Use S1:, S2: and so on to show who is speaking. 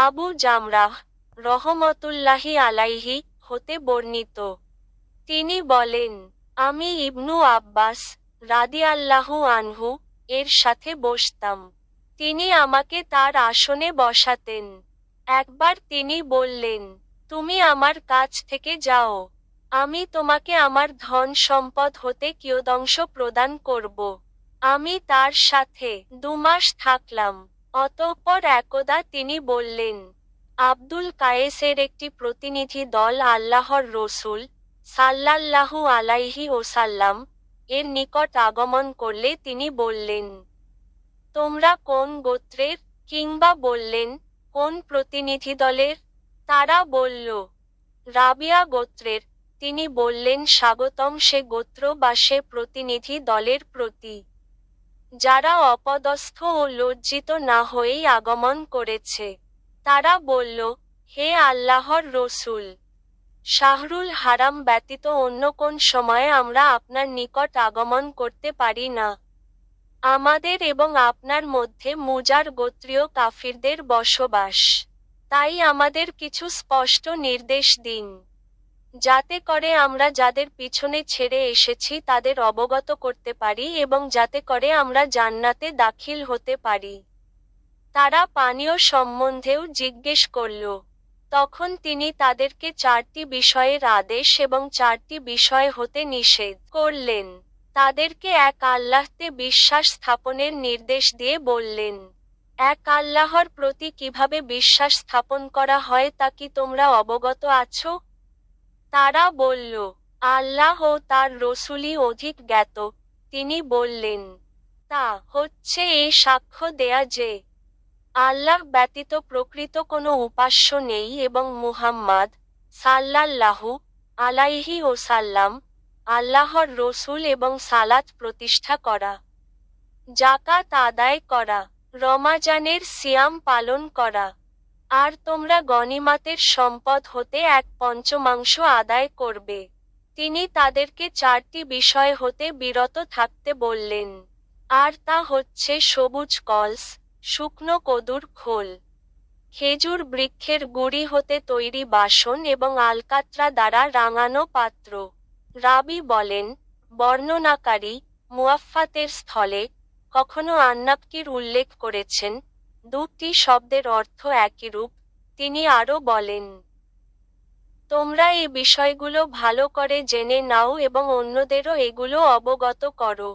S1: আবু জামরাহ রহমতুল্লাহি আলাইহি হতে বর্ণিত। তিনি বলেন, আমি ইবনু আব্বাস রাদি রাদিয়াল্লাহু আনহু এর সাথে বসতাম। তিনি আমাকে তার আসনে বসাতেন। একবার তিনি বললেন, তুমি আমার কাছ থেকে যাও, আমি তোমাকে আমার ধন সম্পদ হতে কিয়দংশ প্রদান করব। আমি তার সাথে দুমাস থাকলাম। অতঃপর একদা তিনি বললেন, আব্দুল কায়েসের একটি প্রতিনিধি দল আল্লাহর রসুল সাল্লাল্লাহু আলাইহি ওসাল্লাম এর নিকট আগমন করলে তিনি বললেন, তোমরা কোন গোত্রের? কিংবা বললেন, কোন প্রতিনিধি দলের? তারা বলল, রাবিয়া গোত্রের। তিনি বললেন, স্বাগতম সে গোত্র বা সে প্রতিনিধি দলের প্রতি। যারা অপদস্থ ও লজ্জিত না হয়েই আগমন করেছে, তারা বলল, হে আল্লাহর রসুল, শাহরুল হারাম ব্যতীত অন্য কোন সময়ে আমরা আপনার নিকট আগমন করতে পারি না। আমাদের এবং আপনার মধ্যে মুজার গোত্রীয় কাফিরদের বসবাস। তাই আমাদের কিছু স্পষ্ট নির্দেশ দিন। যাতে করে আমরা যাদের পিছনে ছেড়ে এসেছি তাদের অবগত করতে পারি এবং যাতে করে আমরা জান্নাতে দাখিল হতে পারি। তারা পানীয় সম্বন্ধেও জিজ্ঞেস করল। তখন তিনি তাদেরকে চারটি বিষয়ের আদেশ এবং চারটি বিষয় হতে নিষেধ করলেন। তাদেরকে এক আল্লাহতে বিশ্বাস স্থাপনের নির্দেশ দিয়ে বললেন, এক আল্লাহর প্রতি কীভাবে বিশ্বাস স্থাপন করা হয় তা কি তোমরা অবগত আছো? তারা বলল, আল্লাহ ও তার রসুলই অধিক জ্ঞাত। তিনি বললেন, তা হচ্ছে এই সাক্ষ্য দেয়া যে আল্লাহ ব্যতীত প্রকৃত কোনো উপাস্য নেই এবং মুহাম্মাদ সাল্লাল্লাহু আলাইহি ওসাল্লাম আল্লাহর রসুল এবং সালাত প্রতিষ্ঠা করা জাকাত আদায় করা, রমাজানের সিয়াম পালন করা আর তোমরা গনিমাতের সম্পদ হতে এক পঞ্চমাংশ আদায় করবে। তিনি তাদেরকে চারটি বিষয় হতে বিরত থাকতে বললেন, আর তা হচ্ছে সবুজ কলস, শুকনো কদুর খোল, খেজুর বৃক্ষের গুড়ি হতে তৈরি বাসন এবং আলকাত্রা দ্বারা রাঙানো পাত্র। রাবি বলেন, বর্ণনাকারী মুয়াফফাতের স্থলে কখনো আন্নাবকির উল্লেখ করেছেন দুটি শব্দের অর্থ একই রূপ। তিনি আরও বলেন, তোমরা এই বিষয়গুলো ভালো করে জেনে নাও এবং অন্যদেরও এগুলো অবগত করো।